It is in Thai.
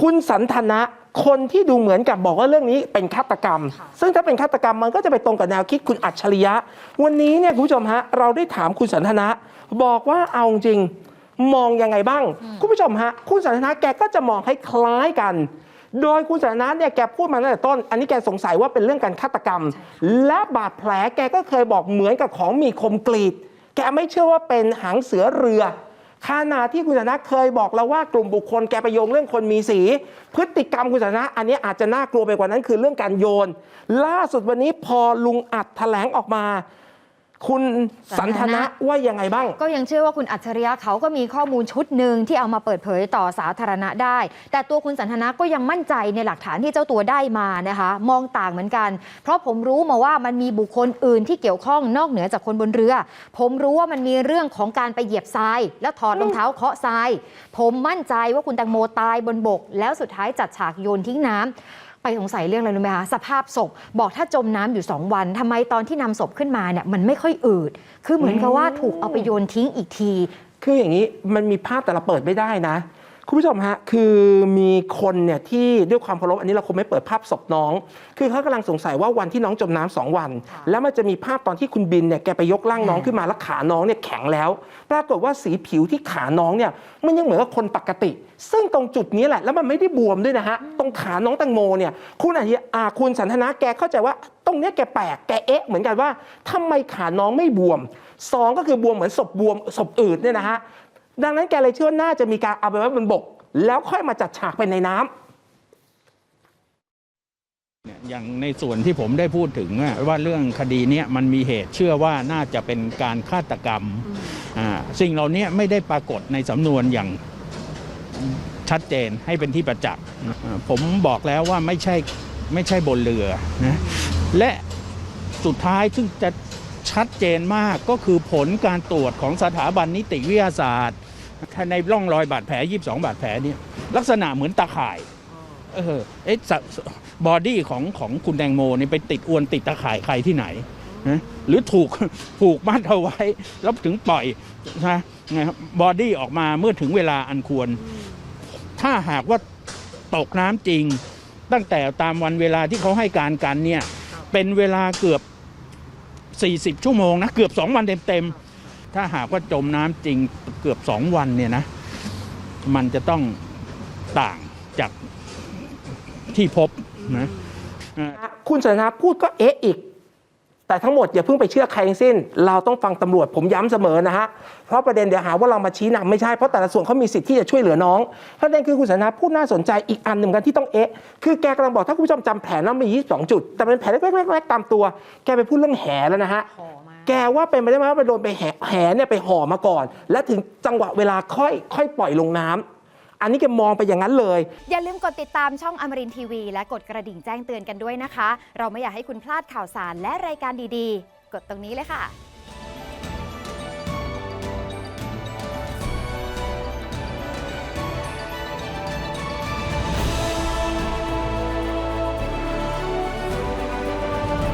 คุณสันทนะคนที่ดูเหมือนกับบอกว่าเรื่องนี้เป็นฆาตกรรม ซึ่งถ้าเป็นฆาตกรรมมันก็จะไปตรงกับแนวคิดคุณอัจฉริยะ วันนี้เนี่ยคุณผู้ชมฮะเราได้ถามคุณสันทนะ บอกว่าเอาจริงมองยังไงบ้าง คุณผู้ชมฮะคุณสันทนะแกก็จะมองให้คล้ายกัน โดยคุณสันทนะเนี่ยแกพูดมาตั้งแต่ต้น อันนี้แกสงสัยว่าเป็นเรื่องการฆาตกรรม และบาดแผลแกก็เคยบอกเหมือนกับของมีคมกรีด แกไม่เชื่อว่าเป็นหางเสือเรือ ขณะที่คุณสันทนะเคยบอกเราวว่ากลุ่มบุคคลแกไปโยงเรื่องคนมีสี พฤติกรรมคุณสันทนะอันนี้อาจจะน่ากลัวไปกว่านั้นคือเรื่องการโยน ล่าสุดวันนี้พอลุงอัดแถลงออกมา คุณสันทนะว่ายังไงบ้าง ก็ยังเชื่อว่าคุณอัจฉริยะเขาก็มีข้อมูลชุดหนึ่งที่เอามาเปิดเผยต่อสาธารณะได้ แต่ตัวคุณสันทนาก็ยังมั่นใจในหลักฐานที่เจ้าตัวได้มานะคะ มองต่างเหมือนกัน เพราะผมรู้มาว่ามันมีบุคคลอื่นที่เกี่ยวข้องนอกเหนือจากคนบนเรือ ผมรู้ว่ามันมีเรื่องของการไปเหยียบทราย แล้วถอดรองเท้าเคาะทราย ผมมั่นใจว่าคุณแตงโมตายบนบก แล้วสุดท้ายจัดฉากโยนทิ้งน้ำ ไปสงสัยเรื่องอะไรรู้ไหมคะ สภาพศพบอกถ้าจมน้ำอยู่ 2 วันทำไมตอนที่นำศพขึ้นมาเนี่ยมันไม่ค่อยอืด คือเหมือนกับว่าถูกเอาไปโยนทิ้งอีกที คืออย่างนี้มันมีภาพแต่เราเปิดไม่ได้นะ คุณผู้ชมฮะคือมีคนเนี่ยที่ด้วยความเคารพอันนี้เราคงไม่เปิดภาพศพน้อง คือเขากำลังสงสัยว่าวันที่น้องจมน้ำสองวันค่ะแล้วมันจะมีภาพตอนที่คุณบินเนี่ยแกไปยกร่างน้องขึ้นมาแล้วขาน้องเนี่ยแข็งแล้ว ปรากฏว่าสีผิวที่ขาน้องเนี่ยมันยังเหมือนกับคนปกติ ซึ่งตรงจุดนี้แหละแล้วมันไม่ได้บวมด้วยนะฮะตรงขาน้องแตงโมเนี่ยคุณอาทิอาคุณสันทนาแกเข้าใจว่าตรงเนี้ยแกแปลกแกเอ๊ะเหมือนกันว่าทำไมขาน้องไม่บวมสองก็คือบวมเหมือนศพบวมศพอืดเนี่ยนะฮะ ดังนั้นแกเลยเชื่อว่าน่าจะมีการเอาไปไว้บนบก แล้วค่อยมาจัดฉากไปในน้ำ เนี่ยอย่างในส่วนที่ผมได้พูดถึงอะว่าเรื่องคดีเนี้ยมันมีเหตุเชื่อว่าน่าจะเป็นการฆาตกรรมอ่าสิ่งเหล่านี้ไม่ได้ปรากฏในสำนวนอย่างชัดเจนให้เป็นที่ประจักษ์อ่าผมบอกแล้วว่าไม่ใช่ไม่ใช่บนเรือนะและสุดท้ายซึ่งจะชัดเจนมากก็คือผลการตรวจของสถาบันนิติวิทยาศาสตร์ ในร่องรอยบาดแผล 22 บาดแผลเนี่ยลักษณะเหมือนตาข่ายเออเอ๊ะสะบอดี้ของของคุณแตงโมนี่ไปติดอวนติดตะข่ายใครที่ไหนนะหรือถูกผูกมัดเอาไว้ แล้วถึงปล่อยนะนะครับบอดี้ออกมาเมื่อถึงเวลาอันควร ถ้าหากว่าตกน้ำจริง ตั้งแต่ตามวันเวลาที่เขาให้การกันเนี่ย เป็นเวลาเกือบ 40 ชั่วโมงนะ เกือบ 2 วันเต็มๆ ถ้าหากว่าจมน้ำจริงเกือบ2วันเนี่ยนะ มันจะต้องต่างจากที่พบนะคุณสันทนาพูดก็เอ๊ะอีก แต่ทั้งหมดอย่าเพิ่งไปเชื่อใครทั้งสิ้น เราต้องฟังตำรวจผมย้ำเสมอนะฮะ เพราะประเด็นเดี๋ยวหาว่าเรามาชี้นำไม่ใช่ เพราะแต่ละส่วนเขามีสิทธิ์ที่จะช่วยเหลือน้องประเด็นคือคุณสันทนาพูดน่าสนใจอีกอันหนึ่งกันที่ต้องเอ๊ะ คือแกกำลังบอกถ้าคุณผู้ชมจำแผลน้องมี 22 จุด แต่เป็นแผลเล็กๆๆตามตัว แกไปพูดเรื่องแหแล้วนะฮะ แกว่าเป็นไปได้ไหมว่าไปโดนไปแหแหเนี่ยไปห่อมาก่อน และถึงจังหวะเวลาค่อยค่อยปล่อยลงน้ำอันนี้แกมองไปอย่างนั้นเลย อย่าลืมกดติดตามช่องอมรินทีวี และกดกระดิ่งแจ้งเตือนกันด้วยนะคะ เราไม่อยากให้คุณพลาดข่าวสารและรายการดีๆ กดตรงนี้เลยค่ะ